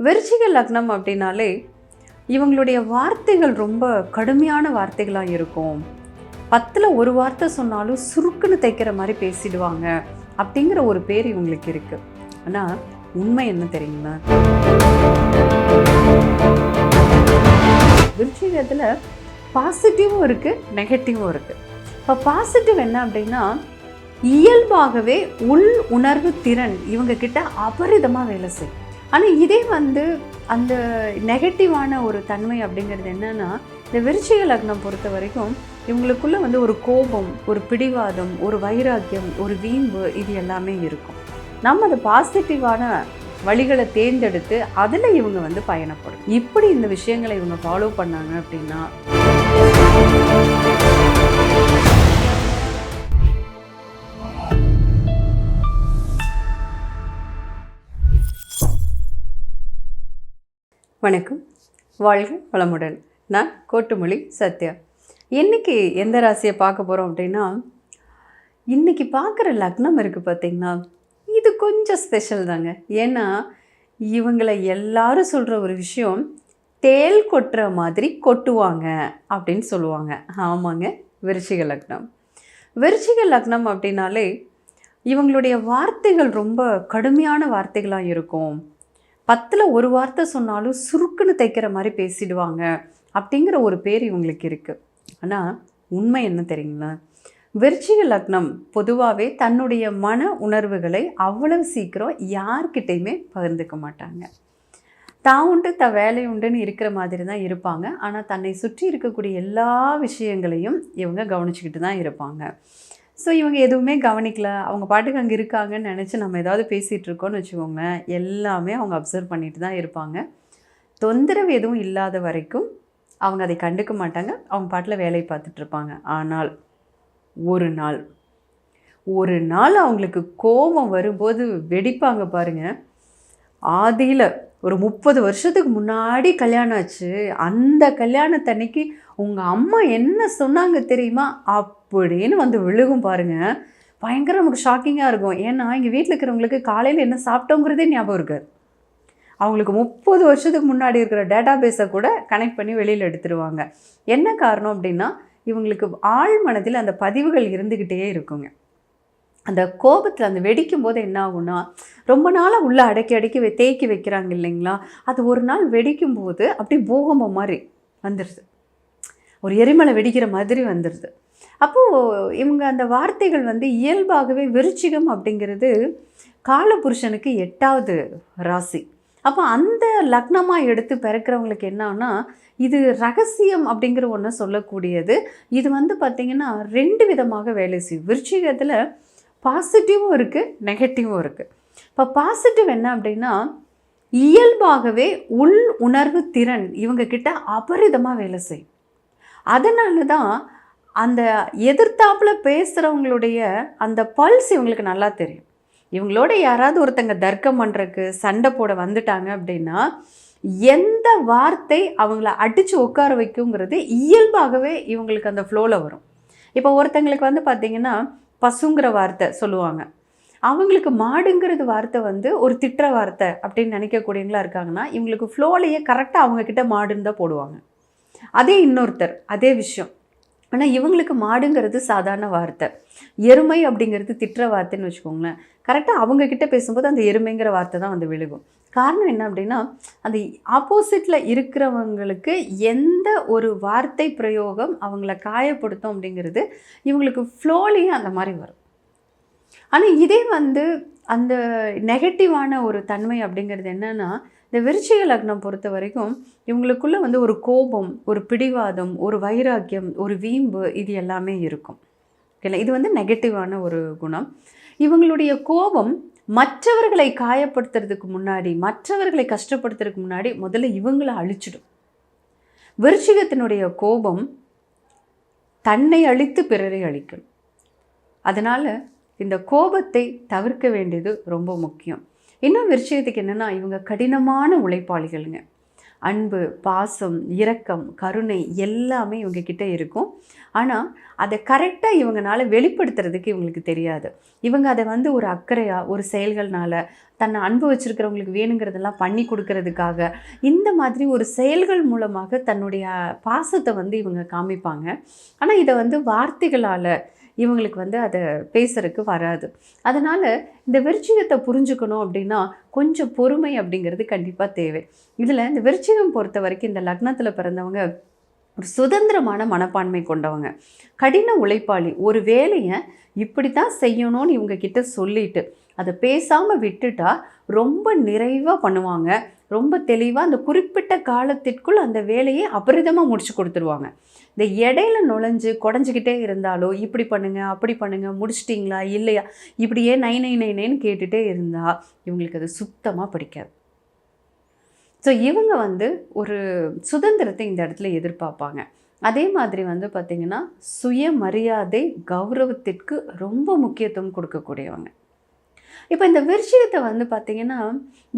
விருச்சிக லக்னம் அப்படின்னாலே இவங்களுடைய வார்த்தைகள் ரொம்ப கடுமையான வார்த்தைகளாக இருக்கும். பத்தில் ஒரு வார்த்தை சொன்னாலும் சுருக்குன்னு தைக்கிற மாதிரி பேசிடுவாங்க அப்படிங்கிற ஒரு பேர் இவங்களுக்கு இருக்குது ஆனால் உண்மை என்ன தெரியுங்களா விருச்சிகத்தில் பாசிட்டிவும் இருக்குது நெகட்டிவும் இருக்குது இப்போ பாசிட்டிவ் என்ன அப்படின்னா இயல்பாகவே உள் உணர்வு திறன் இவங்கக்கிட்ட அபரிதமாக வேலை செய்யும். ஆனால் இதே வந்து அந்த நெகட்டிவான ஒரு தன்மை அப்படிங்கிறது என்னன்னா இந்த விருச்சிக லக்னம் பொறுத்த வரைக்கும் இவங்களுக்குள்ள வந்து ஒரு கோபம் ஒரு பிடிவாதம் ஒரு வைராக்கியம் ஒரு வீம்பு இது எல்லாமே இருக்கும். நம்ம அது பாசிட்டிவான வழிகளை தேர்ந்தெடுத்து அதில் இவங்க வந்து பயணப்படும் இப்படி இந்த விஷயங்களை இவங்க ஃபாலோ பண்ணாங்க அப்படின்னா வணக்கம். வாழ்க வளமுடன். நான் கோட்டுமொழி சத்யா. இன்றைக்கி எந்த ராசியை பார்க்க போகிறோம் அப்படின்னா இன்றைக்கி பார்க்குற லக்னம் இருக்குது பார்த்திங்கன்னா இது கொஞ்சம் ஸ்பெஷல் தாங்க. ஏன்னா இவங்களை எல்லாரும் சொல்கிற ஒரு விஷயம் தேல் கொட்டுற மாதிரி கொட்டுவாங்க அப்படின்னு சொல்லுவாங்க. ஆமாங்க விருச்சிக லக்னம். விருச்சிக லக்னம் அப்படின்னாலே இவங்களுடைய வார்த்தைகள் ரொம்ப கடுமையான வார்த்தைகளாக இருக்கும். பத்தில் ஒரு வார்த்தை சொன்னாலும் சுருக்குன்னு தைக்கிற மாதிரி பேசிடுவாங்க அப்படிங்கிற ஒரு பேர் இவங்களுக்கு இருக்குது ஆனால் உண்மை என்ன தெரியுங்களா? விருச்சிக லக்னம் பொதுவாகவே தன்னுடைய மன உணர்வுகளை அவ்வளவு சீக்கிரம் யார்கிட்டையுமே பகிர்ந்துக்க மாட்டாங்க. தான் உண்டு த வேலை உண்டுன்னு இருக்கிற மாதிரி தான் இருப்பாங்க. ஆனால் தன்னை சுற்றி இருக்கக்கூடிய எல்லா விஷயங்களையும் இவங்க கவனிச்சுக்கிட்டு தான் இருப்பாங்க. ஸோ இவங்க எதுவுமே கவனிக்கல. அவங்க பாட்டுக்கு அங்கே இருக்காங்கன்னு நினச்சி நம்ம ஏதாவது பேசிகிட்டு இருக்கோம்னு வச்சுக்கோங்களேன் எல்லாமே அவங்க அப்சர்வ் பண்ணிட்டு தான் இருப்பாங்க. தொந்தரவு எதுவும் இல்லாத வரைக்கும் அவங்க அதை கண்டுக்க மாட்டாங்க. அவங்க பாட்டில் வேலையை பார்த்துட்ருப்பாங்க ஆனால் ஒரு நாள் ஒரு நாள் அவங்களுக்கு கோபம் வரும்போது வெடிப்பாங்க பாருங்கள் ஆதியில் ஒரு முப்பது வருஷத்துக்கு முன்னாடி கல்யாணம் ஆச்சு. அந்த கல்யாணத்தன்னைக்கு உங்கள் அம்மா என்ன சொன்னாங்க தெரியுமா? அப்படின்னு வந்து விழுகும் பாருங்கள் பயங்கர நமக்கு ஷாக்கிங்காக இருக்கும். ஏன்னா இங்கே வீட்டில் இருக்கிறவங்களுக்கு காலையில் என்ன சாப்பிட்டோங்கிறதே ஞாபகம் இருக்காது அவங்களுக்கு முப்பது வருஷத்துக்கு முன்னாடி இருக்கிற டேட்டா பேஸை கூட கனெக்ட் பண்ணி வெளியில் எடுத்துருவாங்க. என்ன காரணம் அப்படின்னா இவங்களுக்கு ஆழ் மனதில் அந்த பதிவுகள் இருந்துக்கிட்டே இருக்குங்க. அந்த கோபத்தில் அந்த வெடிக்கும் போது என்ன ஆகும்னா ரொம்ப நாளாக உள்ளே அடக்கி அடக்கி வை தேக்கி வைக்கிறாங்க இல்லைங்களா? அது ஒரு நாள் வெடிக்கும் போது அப்படி பூகம்பம் மாதிரி வந்துடுது ஒரு எரிமலை வெடிக்கிற மாதிரி வந்துடுது அப்போது இவங்க அந்த வார்த்தைகள் வந்து இயல்பாகவே விருச்சிகம் அப்படிங்கிறது காலபுருஷனுக்கு எட்டாவது ராசி. அப்போ அந்த லக்னமாக எடுத்து பிறக்கிறவங்களுக்கு என்னன்னா இது ரகசியம் அப்படிங்கிற ஒன்று சொல்லக்கூடியது. இது வந்து பார்த்திங்கன்னா ரெண்டு விதமாக வேலை செய்யும். விருச்சிகத்தில் பாசிட்டிவும் இருக்குது நெகட்டிவும் இருக்குது இப்போ பாசிட்டிவ் என்ன அப்படின்னா இயல்பாகவே உள் உணர்வு திறன் இவங்கக்கிட்ட அபரிதமாக வேலை செய்யும். அதனால தான் அந்த எதிர்த்தாப்பில் பேசுகிறவங்களுடைய அந்த பல்ஸ் இவங்களுக்கு நல்லா தெரியும். இவங்களோட யாராவது ஒருத்தங்க தர்க்கம் பண்ணுறக்கு சண்டை போட வந்துட்டாங்க அப்படின்னா எந்த வார்த்தை அவங்கள அடித்து உட்கார வைக்குங்கிறது இயல்பாகவே இவங்களுக்கு அந்த ஃப்ளோவில் வரும். இப்போ ஒருத்தங்களுக்கு வந்து பார்த்திங்கன்னா பசுங்கிற வார்த்தை சொல்லுவாங்க. அவங்களுக்கு மாடுங்கிறது வார்த்தை வந்து ஒரு திட்டுற வார்த்தை அப்படின்னு நினைக்கக்கூடியவங்களா இருக்காங்கன்னா இவங்களுக்கு ஃப்ளோலையே கரெக்டாக அவங்கக்கிட்ட மாடுன்னு தான் போடுவாங்க. அதே இன்னொருத்தர் அதே விஷயம். ஆனால் இவங்களுக்கு மாடுங்கிறது சாதாரண வார்த்தை. எருமை அப்படிங்கிறது திட்டுற வார்த்தைன்னு வச்சுக்கோங்களேன். கரெக்டாக அவங்கக்கிட்ட பேசும்போது அந்த எருமைங்கிற வார்த்தை தான் வந்து விழுகும். காரணம் என்ன அப்படின்னா அந்த ஆப்போசிட்டில் இருக்கிறவங்களுக்கு எந்த ஒரு வார்த்தை பிரயோகம் அவங்கள காயப்படுத்தும் அப்படிங்கிறது இவங்களுக்கு ஃப்ளோலேயே அந்த மாதிரி வரும். ஆனால் இதே வந்து அந்த நெகட்டிவான ஒரு தன்மை அப்படிங்கிறது என்னென்னா இந்த விருச்சிக லக்னம் பொறுத்த வரைக்கும் இவங்களுக்குள்ளே வந்து ஒரு கோபம் ஒரு பிடிவாதம் ஒரு வைராக்கியம் ஒரு வீம்பு இது எல்லாமே இருக்கும். ஓகேங்களா இது வந்து நெகட்டிவான ஒரு குணம். இவங்களுடைய கோபம் மற்றவர்களை காயப்படுத்துறதுக்கு முன்னாடி மற்றவர்களை கஷ்டப்படுத்துறதுக்கு முன்னாடி முதல்ல இவங்களை அழிச்சிடும். விருச்சிகத்தினுடைய கோபம் தன்னை அழித்து பிறரை அழிக்கும். அதனால் இந்த கோபத்தை தவிர்க்க வேண்டியது ரொம்ப முக்கியம். இன்னும் விருச்சிகத்துக்கு என்னென்னா இவங்க கடினமான உழைப்பாளிகளுங்க. அன்பு பாசம் இரக்கம் கருணை எல்லாமே இவங்க கிட்ட இருக்கும். ஆனால் அதை கரெக்டாக இவங்கனால வெளிப்படுத்துறதுக்கு இவங்களுக்கு தெரியாது. இவங்க அதை வந்து ஒரு அக்கறையாக ஒரு செயல்கள்னால் தன்னை அன்பு வச்சுருக்கிறவங்களுக்கு வேணுங்கிறதெல்லாம் பண்ணி கொடுக்கறதுக்காக இந்த மாதிரி ஒரு செயல்கள் மூலமாக தன்னுடைய பாசத்தை வந்து இவங்க காமிப்பாங்க. ஆனால் இதை வந்து வார்த்தைகளால் இவங்களுக்கு வந்து அதை பேசுறதுக்கு வராது. அதனால் இந்த விருச்சிகத்தை புரிஞ்சுக்கணும் அப்படின்னா கொஞ்சம் பொறுமை அப்படிங்கிறது கண்டிப்பாக தேவை. இதில் இந்த விருச்சிகம் பொறுத்த வரைக்கும் இந்த லக்னத்தில் பிறந்தவங்க ஒரு சுதந்திரமான மனப்பான்மை கொண்டவங்க. கடின உழைப்பாளி. ஒரு வேலையை இப்படி தான் செய்யணும்னு இவங்க கிட்ட சொல்லிட்டு அதை பேசாமல் விட்டுட்டா ரொம்ப நிறைவாக பண்ணுவாங்க. ரொம்ப தெளிவாக அந்த குறிப்பிட்ட காலத்திற்குள் அந்த வேலையை அபரிதமாக முடிச்சு கொடுத்துருவாங்க. இந்த இடையில நுழைஞ்சு குடஞ்சிக்கிட்டே இருந்தாலோ இப்படி பண்ணுங்கள் அப்படி பண்ணுங்கள் முடிச்சிட்டிங்களா இல்லையா இப்படியே நை நை நை நைன்னு கேட்டுகிட்டே இருந்தால் இவங்களுக்கு அது சுத்தமாக பிடிக்காது. ஸோ இவங்க வந்து ஒரு சுதந்திரத்தை இந்த இடத்துல எதிர்பார்ப்பாங்க. அதே மாதிரி வந்து பார்த்திங்கன்னா சுயமரியாதை கௌரவத்திற்கு ரொம்ப முக்கியத்துவம் கொடுக்கக்கூடியவங்க. இப்போ இந்த விருச்சிகத்தை வந்து பார்த்திங்கன்னா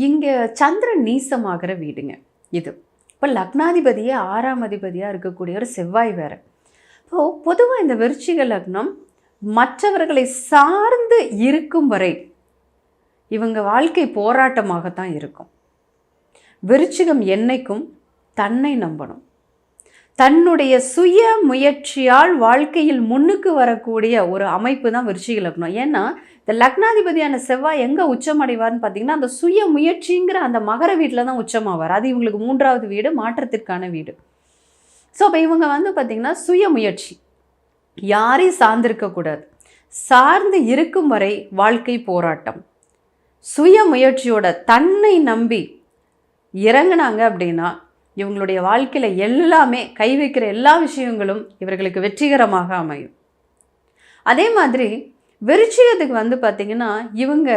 இங்கே சந்திரன் நீசமாகிற வீடுங்க இது. இப்போ லக்னாதிபதியே ஆறாம் அதிபதியாக இருக்கக்கூடிய ஒரு செவ்வாய் வேறு. இப்போது பொதுவாக இந்த விருச்சிக லக்னம் மற்றவர்களை சார்ந்து இருக்கும் வரை இவங்க வாழ்க்கை போராட்டமாகத்தான் இருக்கும். விருச்சிகம் என்னைக்கும் தன்னை நம்பணும். தன்னுடைய சுய முயற்சியால் வாழ்க்கையில் முன்னுக்கு வரக்கூடிய ஒரு அமைப்பு தான் விருச்சிக லக்னம். ஏன்னா இந்த லக்னாதிபதியான செவ்வாய் எங்கே உச்சமடைவார்னு பார்த்தீங்கன்னா அந்த சுய முயற்சிங்கிற அந்த மகர வீட்டில் தான் உச்சமாவார். அது இவங்களுக்கு மூன்றாவது வீடு மாற்றத்திற்கான வீடு. ஸோ அப்போ இவங்க வந்து பார்த்திங்கன்னா சுய முயற்சி. யாரையும் சார்ந்திருக்கக்கூடாது சார்ந்து இருக்கும் வரை வாழ்க்கை போராட்டம். சுய முயற்சியோட தன்னை நம்பி இறங்கினாங்க அப்படின்னா இவங்களுடைய வாழ்க்கையில் எல்லாமே கை வைக்கிற எல்லா விஷயங்களும் இவர்களுக்கு வெற்றிகரமாக அமையும். அதே மாதிரி விருச்சிகத்துக்கு வந்து பார்த்திங்கன்னா இவங்க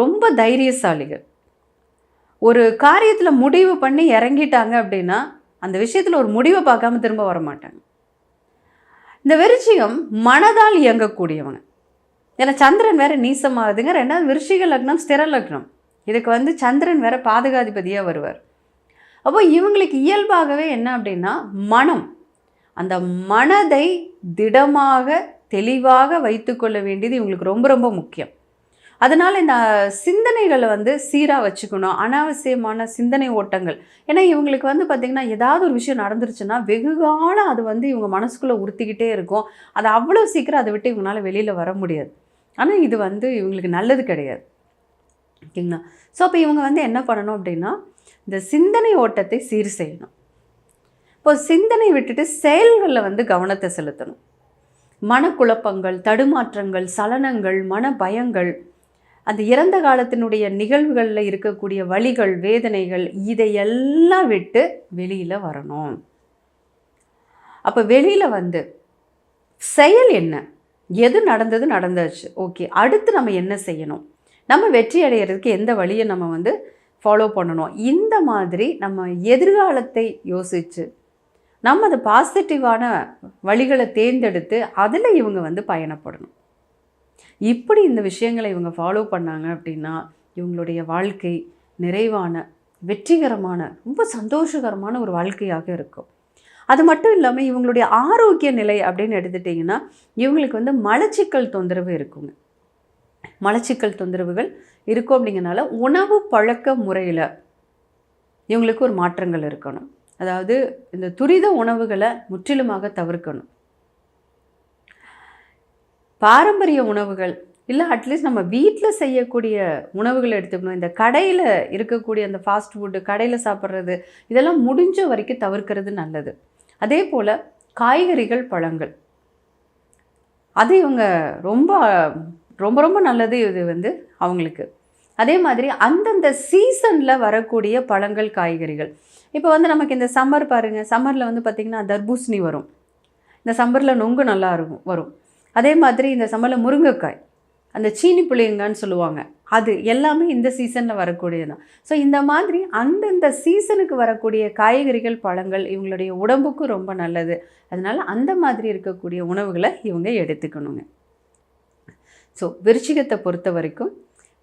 ரொம்ப தைரியசாலிகள். ஒரு காரியத்தில் முடிவு பண்ணி இறங்கிட்டாங்க அப்படின்னா அந்த விஷயத்தில் ஒரு முடிவை பார்க்காம திரும்ப வர மாட்டாங்க இந்த விருச்சிகம் மனதால் இயங்கக்கூடியவங்க. ஏன்னா சந்திரன் வேற நீசமாகுதுங்க. ரெண்டாவது விருச்சிக லக்னம் ஸ்திர லக்னம். இதுக்கு வந்து சந்திரன் வேற பாதுகாதிபதியாக வருவார். அப்போ இவங்களுக்கு இயல்பாகவே என்ன அப்படின்னா மனம். அந்த மனதை திடமாக தெளிவாக வைத்துக்கொள்ள வேண்டியது இவங்களுக்கு ரொம்ப ரொம்ப முக்கியம். அதனால் இந்த சிந்தனைகளை வந்து சீராக வச்சுக்கணும். அனாவசியமான சிந்தனை ஓட்டங்கள். ஏன்னா இவங்களுக்கு வந்து பார்த்திங்கன்னா ஏதாவது ஒரு விஷயம் நடந்துருச்சுன்னா வெகு காலம் அது வந்து இவங்க மனசுக்குள்ளே உறுத்திக்கிட்டே இருக்கும். அது அவ்வளோ சீக்கிரம் அதை விட்டு இவங்களால வெளியில் வர முடியாது. ஆனால் இது வந்து இவங்களுக்கு நல்லது கிடையாது. ஓகேங்களா? ஸோ அப்போ இவங்க வந்து என்ன பண்ணணும் அப்படின்னா இந்த சிந்தனை ஓட்டத்தை சீர் செய்யணும். இப்போ சிந்தனை விட்டுட்டு செயல்களில் வந்து கவனத்தை செலுத்தணும். மனக்குழப்பங்கள் தடுமாற்றங்கள் சலனங்கள் மன பயங்கள் அந்த இறந்த காலத்தினுடைய நிகழ்வுகளில் இருக்கக்கூடிய வழிகள் வேதனைகள் இதையெல்லாம் விட்டு வெளியில் வரணும். அப்போ வெளியில் வந்து செயல் என்ன? எது நடந்தது நடந்தாச்சு? ஓகே அடுத்து நம்ம என்ன செய்யணும்? நம்ம வெற்றி அடைகிறதுக்கு எந்த வழியை நம்ம வந்து ஃபாலோ பண்ணணும். இந்த மாதிரி நம்ம எதிர்காலத்தை யோசித்து நம்ம அதை பாசிட்டிவான வழிகளை தேர்ந்தெடுத்து அதில் இவங்க வந்து பயணப்படணும். இப்படி இந்த விஷயங்களை இவங்க ஃபாலோ பண்ணாங்க அப்படின்னா இவங்களுடைய வாழ்க்கை நிறைவான வெற்றிகரமான ரொம்ப சந்தோஷகரமான ஒரு வாழ்க்கையாக இருக்கும். அது மட்டும் இல்லாமல் இவங்களுடைய ஆரோக்கிய நிலை அப்படின்னு எடுத்துட்டிங்கன்னா இவங்களுக்கு வந்து மலச்சிக்கல் தொந்தரவு இருக்குங்க. மலச்சிக்கல் தொந்தரவுகள் இருக்கும் அப்படிங்கிறனால உணவு பழக்க முறையில் இவங்களுக்கு ஒரு மாற்றங்கள் இருக்கணும். அதாவது இந்த துரித உணவுகளை முற்றிலுமாக தவிர்க்கணும். பாரம்பரிய உணவுகள் இல்லை அட்லீஸ்ட் நம்ம வீட்டில் செய்யக்கூடிய உணவுகளை எடுத்துக்கணும். இந்த கடையில் இருக்கக்கூடிய அந்த ஃபாஸ்ட் ஃபுட்டு கடையில் சாப்பிட்றது இதெல்லாம் முடிஞ்ச வரைக்கும் தவிர்க்கிறது நல்லது. அதே போல் காய்கறிகள் பழங்கள். அது இவங்க ரொம்ப ரொம்ப ரொம்ப நல்லது இது வந்து அவங்களுக்கு. அதே மாதிரி அந்தந்த சீசனில் வரக்கூடிய பழங்கள் காய்கறிகள். இப்போ வந்து நமக்கு இந்த சம்மர் பாருங்கள் சம்மரில் வந்து பார்த்திங்கன்னா தர்பூசணி வரும். இந்த சம்மரில் நொங்கு நல்லா இருக்கும் வரும். அதே மாதிரி இந்த சம்மரில் முருங்கைக்காய் அந்த சீனி புளியங்கன்னு சொல்லுவாங்க. அது எல்லாமே இந்த சீசனில் வரக்கூடியது தான் ஸோ இந்த மாதிரி அந்தந்த சீசனுக்கு வரக்கூடிய காய்கறிகள் பழங்கள் இவங்களுடைய உடம்புக்கும் ரொம்ப நல்லது. அதனால் அந்த மாதிரி இருக்கக்கூடிய உணவுகளை இவங்க எடுத்துக்கணுங்க. ஸோ விருச்சிகத்தை பொறுத்த வரைக்கும்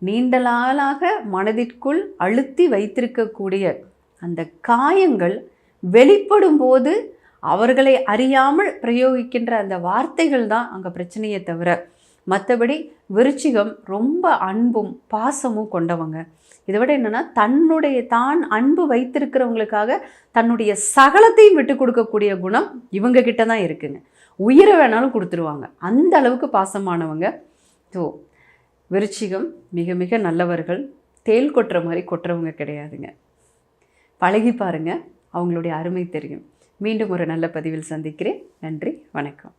நீண்ட நாளாக மனதிற்குள் அழுத்தி வைத்திருக்கக்கூடிய அந்த காயங்கள் வெளிப்படும் போது அவர்களை அறியாமல் பிரயோகிக்கின்ற அந்த வார்த்தைகள் தான் அங்கே பிரச்சனையை தவிர மற்றபடி விருச்சிகம் ரொம்ப அன்பும் பாசமும் கொண்டவங்க. இதை விட என்னென்னா தன்னுடைய தான் அன்பு வைத்திருக்கிறவங்களுக்காக தன்னுடைய சகலத்தையும் விட்டு கொடுக்கக்கூடிய குணம் இவங்க கிட்ட தான் இருக்குங்க. உயிரை வேணாலும் கொடுத்துருவாங்க. அந்த அளவுக்கு பாசமானவங்க. ஸோ விருச்சிகம் மிக மிக நல்லவர்கள். தேல் கொட்டுற மாதிரி கொட்டுறவங்க கிடையாதுங்க. பழகி பாருங்கள் அவங்களுடைய அருமை தெரியும். மீண்டும் ஒரு நல்ல பதிவில் சந்திக்கிறேன். நன்றி வணக்கம்.